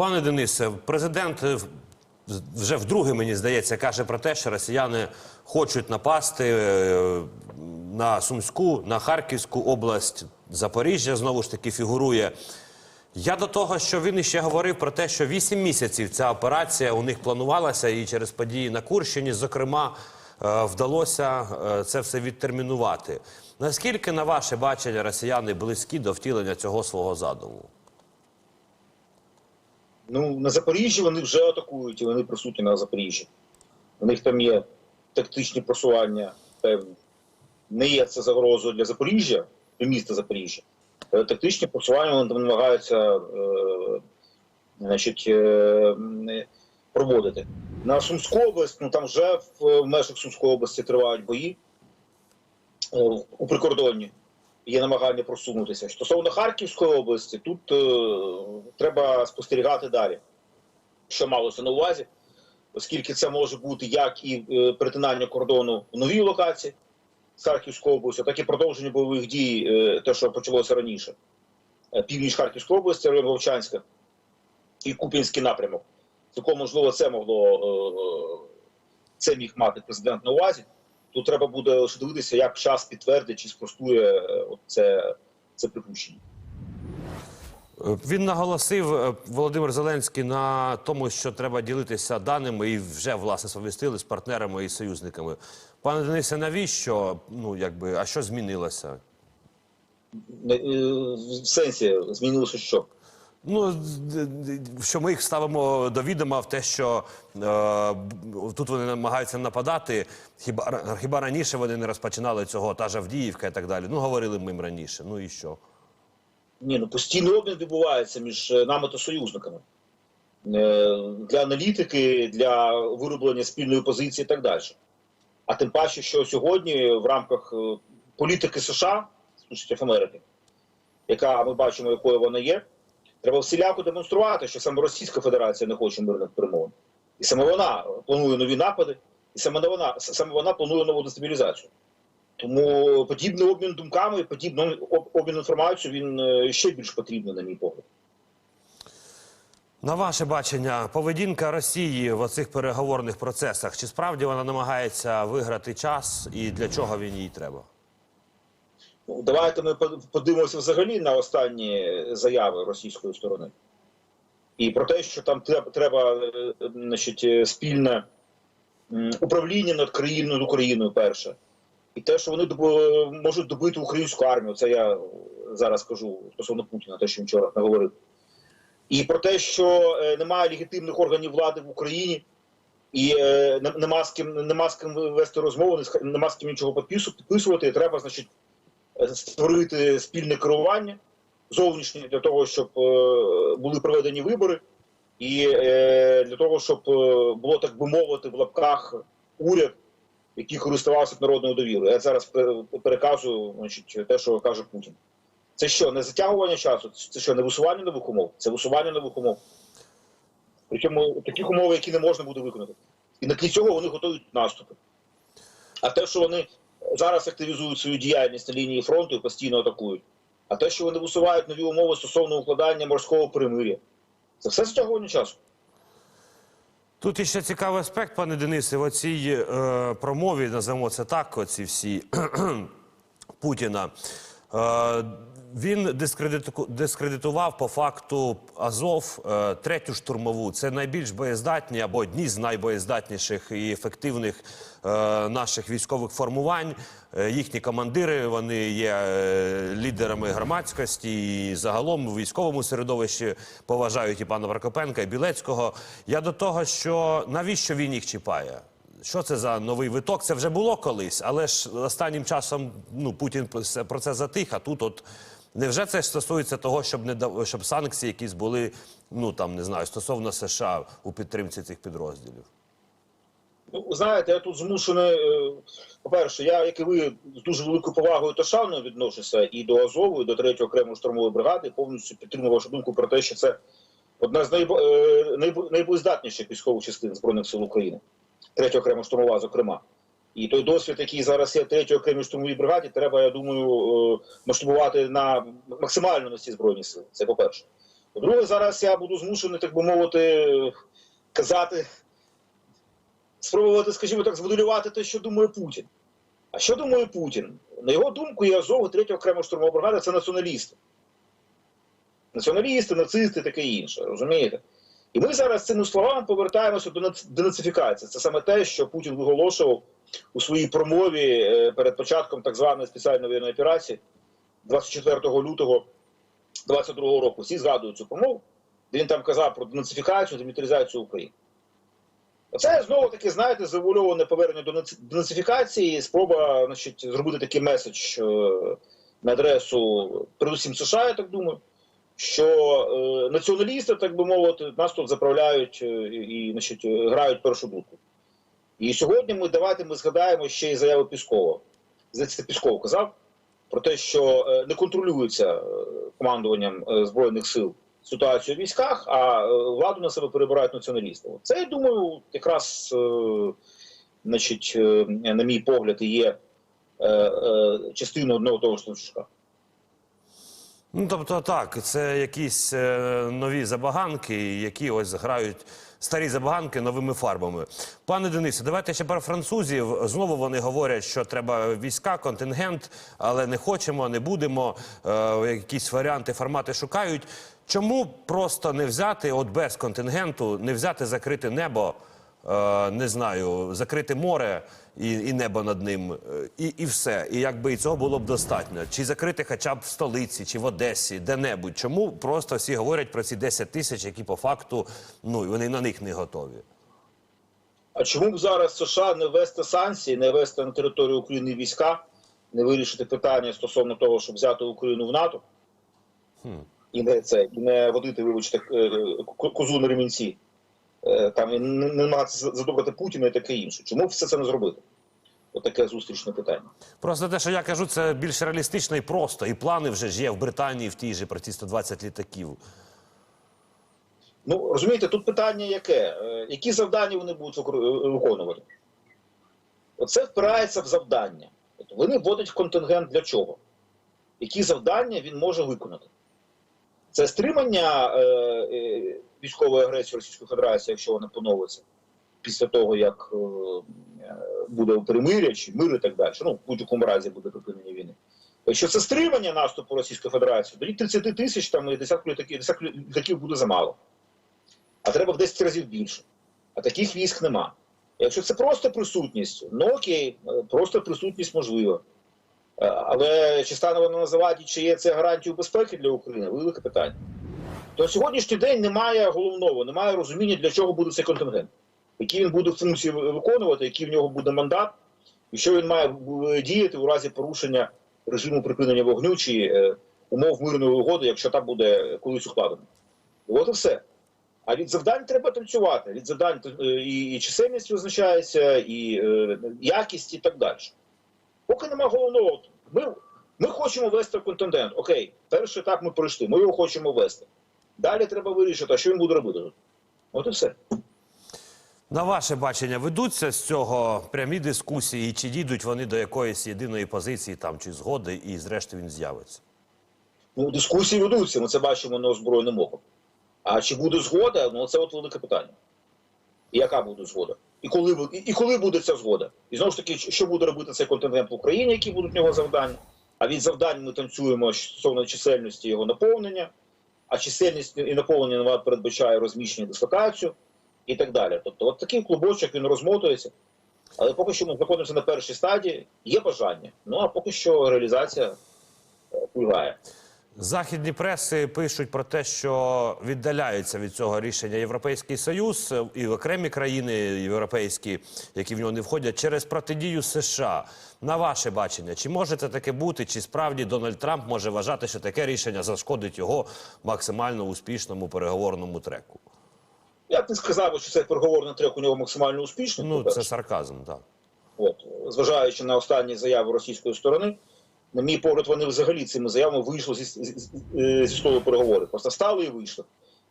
Пане Денисе, президент е, вже вдруге, мені здається, каже про те, що росіяни хочуть напасти е, на Сумську, на Харківську область, Запоріжжя знову ж таки фігурує. Я до того, що він іще говорив про те, що 8 місяців ця операція у них планувалася, і через події на Курщині, зокрема, е, вдалося це все відтермінувати. Наскільки, на ваше бачення, росіяни близькі до втілення цього свого задуму? Ну, на Запоріжжі вони вже атакують, і вони присутні на Запоріжжі. У них там є тактичні просування певні. Не є це загрозою для Запоріжжя, для міста Запоріжжя. Тактичні просування вони там намагаються е, значить, е, проводити. На Сумську область, ну там вже в, в межах Сумської області тривають бої е, у прикордонні. Є намагання просунутися. Стосовно Харківської області, тут е, треба спостерігати далі, що малося на увазі, оскільки це може бути як і е, перетинання кордону в новій локації з Харківською областю, так і продовження бойових дій, е, те, що почалося раніше. Е, Північ Харківської області, район Вовчанська і Купінський напрямок. Цілком можливо, це могло е, це міг мати президент на увазі. Тут треба буде лише дивитися, як час підтвердить чи спростує е, це, це припущення. Він наголосив е, Володимир Зеленський на тому, що треба ділитися даними і вже власне сповістили з партнерами і союзниками. Пане Денисе, навіщо? Ну якби, а що змінилося? Е, В сенсі змінилося що? Ну, що ми їх ставимо до відома в те, що е, тут вони намагаються нападати. Хіба хіба раніше вони не розпочинали цього, та ж Авдіївка і так далі. Ну, говорили ми їм раніше. Ну і що? Ні, ну постійний обмін відбувається між е, нами та союзниками. Е, Для аналітики, для вироблення спільної позиції і так далі. А тим паче, що сьогодні в рамках е, політики США, Сполучених Америки, яка ми бачимо, якою вона є, треба всіляко демонструвати, що саме Російська Федерація не хоче мирних перемовин. І саме вона планує нові напади, і саме вона, саме вона планує нову дестабілізацію. Тому подібний обмін думками, подібний обмін інформацією, він е, ще більш потрібний, на мій погляд. На ваше бачення, поведінка Росії в оцих переговорних процесах, чи справді вона намагається виграти час і для чого він їй треба? Ну, Давайте ми подивимося взагалі на останні заяви російської сторони. І про те, що там треба, е, значить, е, спільне управління над країною над Україною перше. І те, що вони можуть добити українську армію, це я зараз кажу стосовно Путіна, те, що він вчора наговорив. І про те, що е, немає легітимних органів влади в Україні, і е, нема з ким нема з ким вести розмову, нема з ким нічого підпису- підписувати. І треба, значить, е, створити спільне керування зовнішнє для того, щоб е, були проведені вибори, і е, для того, щоб е, було так би мовити в лапках уряд, який користувався народною довірою. Я зараз переказую значить, те, що каже Путін. Це що, не затягування часу? Це що, не висування нових умов? Це висування нових умов. Причому таких умов, які не можна буде виконати. І на цього вони готують наступи. А те, що вони зараз активізують свою діяльність на лінії фронту і постійно атакують, а те, що вони висувають нові умови стосовно укладання морського перемир'я, це все затягування часу. Тут іще цікавий аспект, пане Денисе, в оцій е, промові, називаємо це так, оці всі Путіна. Е, він дискредиту- дискредитував по факту Азов е, третю штурмову. Це найбільш боєздатні або одні з найбоєздатніших і ефективних е, наших військових формувань. Їхні командири вони є лідерами громадськості і загалом у військовому середовищі поважають і пана Прокопенка, і Білецького. Я до того, що навіщо він їх чіпає? Що це за новий виток? Це вже було колись, але ж останнім часом ну, Путін про це затих, а тут от. Невже це стосується того, щоб не дав- щоб санкції якісь були, ну там не знаю, стосовно США у підтримці цих підрозділів? Ну, знаєте, я тут змушений. е, По-перше, я, як і ви, з дуже великою повагою та шаною відношуся і до Азову, і до 3-ї окремої штурмової бригади, повністю підтримую вашу думку про те, що це одна з найбо- е, найбо- найбоєздатніших військових частин Збройних сил України, 3 окрема штурмова, зокрема. І той досвід, який зараз є в 3-й окремій штурмовій бригаді, треба, я думаю, е, масштабувати на максимально на всі збройні сили. Це по-перше. По-друге, зараз я буду змушений, так би мовити, казати, спробувати, скажімо так, змоделювати те, що думає Путін. А що думає Путін? На його думку, і Азов, і третя окрема штурмова бригада це націоналісти. Націоналісти, нацисти, таке інше, розумієте? І ми зараз цими словами повертаємося до нац- денацифікації. Це саме те, що Путін виголошував у своїй промові е, перед початком так званої спеціальної воєнної операції 24 лютого 22 року. Всі згадують цю промову, він там казав про денацифікацію, демілітаризацію України. Оце знову таки, знаєте, завуальоване повернення до денацифікації, спроба значить, зробити такий меседж е, на адресу, передусім США, я так думаю, що е, націоналісти, так би мовити, нас тут заправляють е, і, значить, е, грають першу дудку. І сьогодні ми давайте ми згадаємо ще й заяву Піскова. Здається, Пісков казав про те, що не контролюється командуванням Збройних сил ситуацію в військах, а владу на себе перебирають націоналісти. Це, я думаю, якраз, значить, на мій погляд, і є частиною одного того ж Сташука. Ну, тобто так, це якісь е, нові забаганки, які ось грають старі забаганки новими фарбами. Пане Денисе, давайте ще про французів. Знову вони говорять, що треба війська, контингент, але не хочемо, не будемо. Е, якісь варіанти, формати шукають. Чому просто не взяти, от без контингенту, не взяти закрити небо? Е, не знаю, закрити море і, і небо над ним, е, і, і все. І якби і цього було б достатньо. Чи закрити хоча б в столиці, чи в Одесі, де-небудь. Чому просто всі говорять про ці 10 тисяч, які по факту ну вони на них не готові? А чому б зараз США не ввести санкції, не ввести на територію України війська, не вирішити питання стосовно того, щоб взяти Україну в НАТО? І не це, і не водити, вибачте, е, козу на ремінці, там і не намагатися задобрати Путіна і таке інше. Чому все це не зробити? Отаке зустрічне питання. Просто те, що я кажу, це більш реалістично і просто. І плани вже ж є в Британії в тій же про ці 120 літаків. Ну розумієте, тут питання яке? Е, Які завдання вони будуть е, виконувати? Оце впирається в завдання. Вони вводять контингент для чого? Які завдання він може виконати? Це стримання е, е, військової агресії Російської Федерації, якщо вона поновиться, після того, як е, е, буде перемиря чи мир і так далі. Ну, в будь-якому разі буде припинення війни. Якщо це стримання наступу Російської Федерації, тоді 30 тисяч там і десятку літаків, буде замало. А треба в 10 разів більше. А таких військ нема. Якщо це просто присутність, ну окей, е, просто присутність можлива. Але чи стане вона називати, чи є це гарантією безпеки для України? Велике питання. То сьогоднішній день немає головного, немає розуміння, для чого буде цей контингент, які він буде функції виконувати, який в нього буде мандат, і що він має е, діяти у разі порушення режиму припинення вогню чи е, умов мирної угоди, якщо там буде колись укладено. І от і все. А від завдань треба танцювати. Від завдань е, і, і чисельність визначається, і е, якість, і так далі. Поки нема головного, ми, ми хочемо вести контингент. Окей, перший етап ми пройшли, ми його хочемо вести. Далі треба вирішити, а що він буде робити. От і все. На ваше бачення ведуться з цього прямі дискусії, чи дійдуть вони до якоїсь єдиної позиції там чи згоди, і зрештою він з'явиться? Ну, дискусії ведуться, ми це бачимо неозброєним оком. А чи буде згода? Ну це от велике питання. І яка буде згода? І коли, і, і коли буде ця згода? І знову ж таки, що буде робити цей контингент в Україні, які будуть в нього завдання? А від завдань ми танцюємо стосовно чисельності його наповнення, а чисельність і наповнення передбачає розміщення дислокацію і так далі. Тобто, от такий клубочок він розмотується. Але поки що ми знаходимося на першій стадії, є бажання. Ну а поки що реалізація е, пульгає. Західні преси пишуть про те, що віддаляються від цього рішення Європейський Союз е, і окремі країни європейські, які в нього не входять, через протидію США. На ваше бачення, чи може це таке бути, чи справді Дональд Трамп може вважати, що таке рішення зашкодить його максимально успішному переговорному треку? Я б не сказав, що цей переговорний трек у нього максимально успішний. Ну це сарказм, так. От, зважаючи на останні заяви російської сторони, на мій погляд, вони взагалі цими заявами вийшли зі, зі, зі, е, зі столу переговорів. Просто стали і вийшли.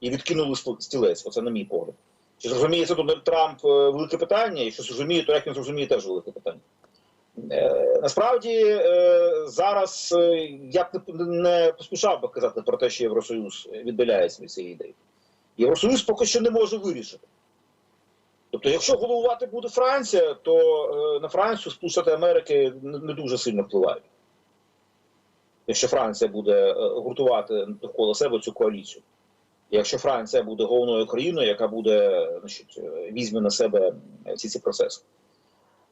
І відкинули стілець. Оце на мій погляд. Чи зрозуміє це Дональд Трамп е, велике питання, і що зрозуміє, то як він зрозуміє теж велике питання. Е, Насправді е, зараз е, я б не- не поспішав би казати про те, що Євросоюз віддаляється від цієї ідеї. Євросоюз поки що не може вирішити. Тобто, якщо головувати буде Франція, то е, на Францію Сполучені Америки не не дуже сильно впливають. Якщо Франція буде е, гуртувати довкола себе цю коаліцію. Якщо Франція буде головною країною, яка буде значить, е, візьме на себе всі ці процеси.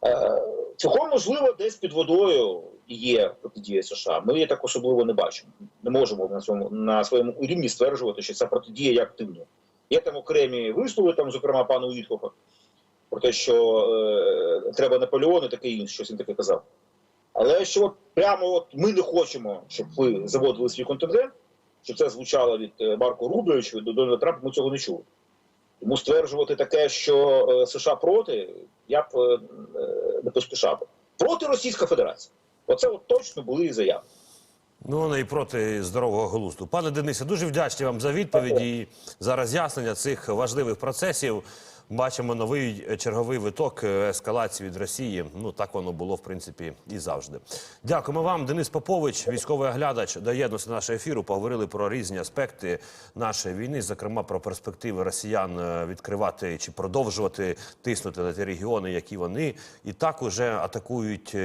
Е, Цілком можливо, десь під водою є протидія США. Ми її так особливо не бачимо. Не можемо на своєму на своєму рівні стверджувати, що ця протидія є активною. Є там окремі вислови, там, зокрема, пану Вітхофа, про те, що е, треба Наполеон і таке інше, щось він таке казав. Але що от прямо от ми не хочемо, щоб ви заводили свій контингент, що це звучало від е, Марко Рублевича до Дональда Трампа, ми цього не чули. Тому стверджувати таке, що е, США проти, я б е, не поспішав. Проти Російська Федерація. Оце от точно були заяви. Ну, вони і проти здорового глузду. Пане Денисе, дуже вдячні вам за відповіді і за роз'яснення цих важливих процесів. Бачимо новий е, черговий виток е, ескалації від Росії. Ну так воно було в принципі і завжди. Дякуємо вам, Денис Попович, військовий оглядач, доєднувся до нашого ефіру. Поговорили про різні аспекти нашої війни, зокрема про перспективи росіян е, відкривати чи продовжувати тиснути на ті регіони, які вони і так уже атакують.